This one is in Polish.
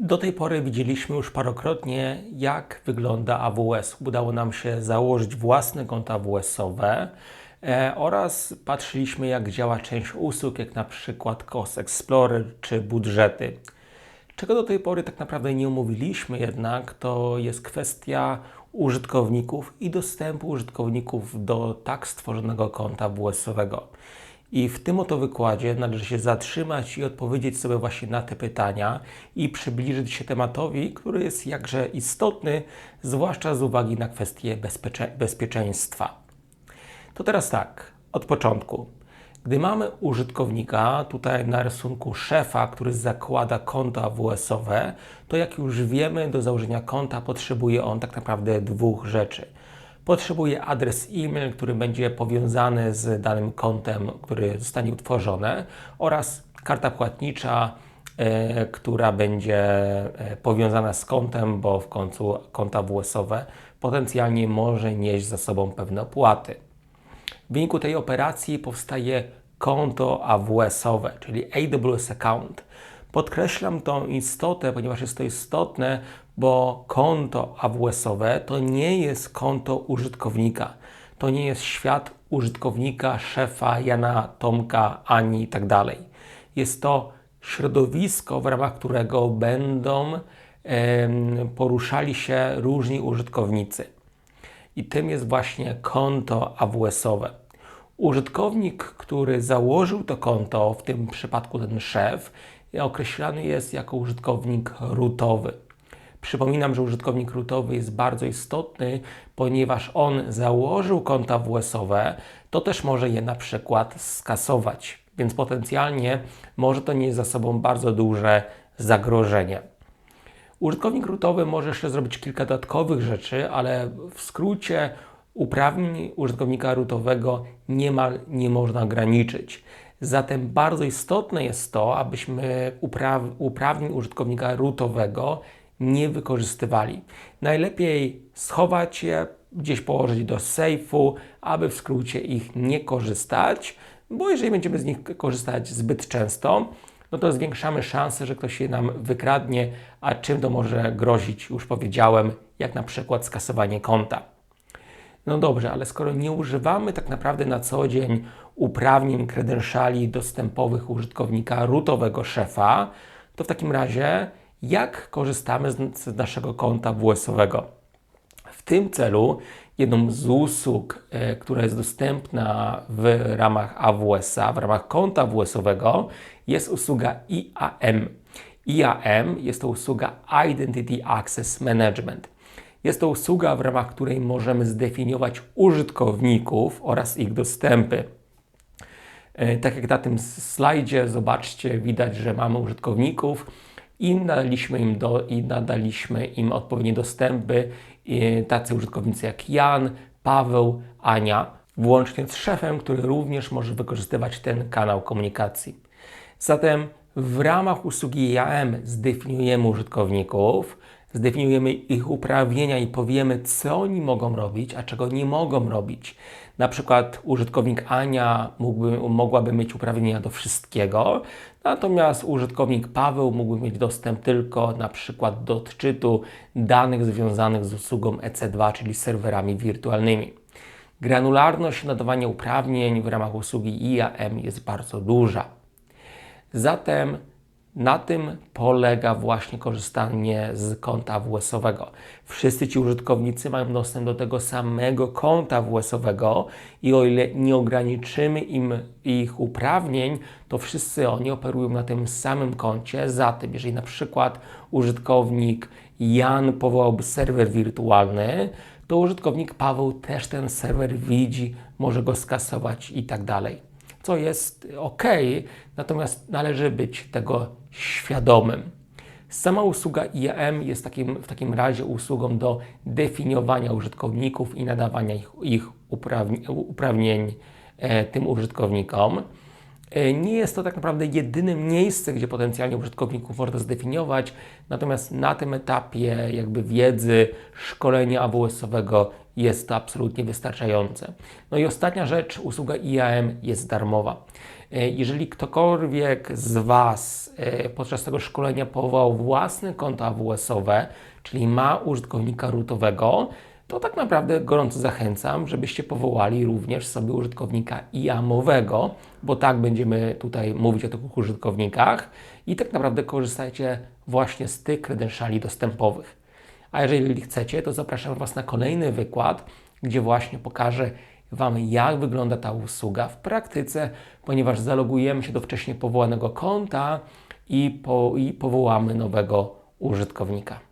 Do tej pory widzieliśmy już parokrotnie, jak wygląda AWS. Udało nam się założyć własne konta AWS-owe e, oraz patrzyliśmy, jak działa część usług, jak na przykład Cost Explorer czy budżety. Czego do tej pory tak naprawdę nie omówiliśmy jednak, to jest kwestia użytkowników i dostępu użytkowników do tak stworzonego konta AWS-owego. I w tym oto wykładzie należy się zatrzymać i odpowiedzieć sobie właśnie na te pytania i przybliżyć się tematowi, który jest jakże istotny, zwłaszcza z uwagi na kwestie bezpiecze bezpieczeństwa. To teraz tak, od początku. Gdy mamy użytkownika, tutaj na rysunku szefa, który zakłada konto AWS-owe, to jak już wiemy, do założenia konta potrzebuje on tak naprawdę dwóch rzeczy – potrzebuje adres e-mail, który będzie powiązany z danym kontem, który zostanie utworzone oraz karta płatnicza, e, która będzie e, powiązana z kontem, bo w końcu konta WS-owe potencjalnie może nieść za sobą pewne opłaty. W wyniku tej operacji powstaje konto AWS-owe, czyli AWS Account. Podkreślam tą istotę, ponieważ jest to istotne, bo konto AWS-owe to nie jest konto użytkownika. To nie jest świat użytkownika, szefa, Jana, Tomka, Ani itd. Tak jest to środowisko, w ramach którego będą poruszali się różni użytkownicy. I tym jest właśnie konto AWS-owe. Użytkownik, który założył to konto, w tym przypadku ten szef, określany jest jako użytkownik rootowy. Przypominam, że użytkownik rootowy jest bardzo istotny, ponieważ on założył konta WS-owe, to też może je na przykład skasować, więc potencjalnie może to nieść za sobą bardzo duże zagrożenie. Użytkownik rootowy może jeszcze zrobić kilka dodatkowych rzeczy, ale w skrócie uprawnień użytkownika rootowego niemal nie można ograniczyć. Zatem bardzo istotne jest to, abyśmy upraw uprawnień użytkownika rootowego nie wykorzystywali. Najlepiej schować je, gdzieś położyć do sejfu, aby w skrócie ich nie korzystać, bo jeżeli będziemy z nich korzystać zbyt często, no to zwiększamy szanse, że ktoś je nam wykradnie, a czym to może grozić, już powiedziałem, jak na przykład skasowanie konta. No dobrze, ale skoro nie używamy tak naprawdę na co dzień uprawnień, kredenszali dostępowych użytkownika rootowego szefa, to w takim razie jak korzystamy z, z naszego konta WS-owego. W tym celu jedną z usług, e, która jest dostępna w ramach AWS-a, w ramach konta WS-owego jest usługa IAM. IAM jest to usługa Identity Access Management. Jest to usługa, w ramach której możemy zdefiniować użytkowników oraz ich dostępy. E, tak jak na tym slajdzie, zobaczcie, widać, że mamy użytkowników i nadaliśmy im, do, i nadaliśmy im odpowiednie dostępy, tacy użytkownicy jak Jan, Paweł, Ania, włącznie z szefem, który również może wykorzystywać ten kanał komunikacji. Zatem w ramach usługi IAM zdefiniujemy użytkowników, zdefiniujemy ich uprawnienia i powiemy, co oni mogą robić, a czego nie mogą robić. Na przykład użytkownik Ania mógłby, mogłaby mieć uprawnienia do wszystkiego, natomiast użytkownik Paweł mógłby mieć dostęp tylko na przykład do odczytu danych związanych z usługą EC2, czyli serwerami wirtualnymi. Granularność nadawania uprawnień w ramach usługi IAM jest bardzo duża. Zatem na tym polega właśnie korzystanie z konta WS-owego. Wszyscy ci użytkownicy mają dostęp do tego samego konta WS-owego i o ile nie ograniczymy im ich uprawnień, to wszyscy oni operują na tym samym koncie. Zatem, jeżeli na przykład użytkownik Jan powołałby serwer wirtualny, to użytkownik Paweł też ten serwer widzi, może go skasować i tak dalej co jest ok, natomiast należy być tego świadomym. Sama usługa IAM jest takim, w takim razie usługą do definiowania użytkowników i nadawania ich, ich uprawnień, e, tym użytkownikom. E, nie jest to tak naprawdę jedyne miejsce, gdzie potencjalnie użytkowników można zdefiniować, natomiast na tym etapie jakby wiedzy, szkolenia AWS-owego jest to absolutnie wystarczające. No i ostatnia rzecz, usługa IAM jest darmowa. E, Jeżeli ktokolwiek z Was e, podczas tego szkolenia powołał własne konto AWS-owe, czyli ma użytkownika rootowego, to tak naprawdę gorąco zachęcam, żebyście powołali również sobie użytkownika IAM-owego, bo tak będziemy tutaj mówić o tych użytkownikach i tak naprawdę korzystajcie właśnie z tych credentiali dostępowych. A jeżeli chcecie, to zapraszam Was na kolejny wykład, gdzie właśnie pokażę Wam, jak wygląda ta usługa w praktyce, ponieważ zalogujemy się do wcześniej powołanego konta i, po, i powołamy nowego użytkownika.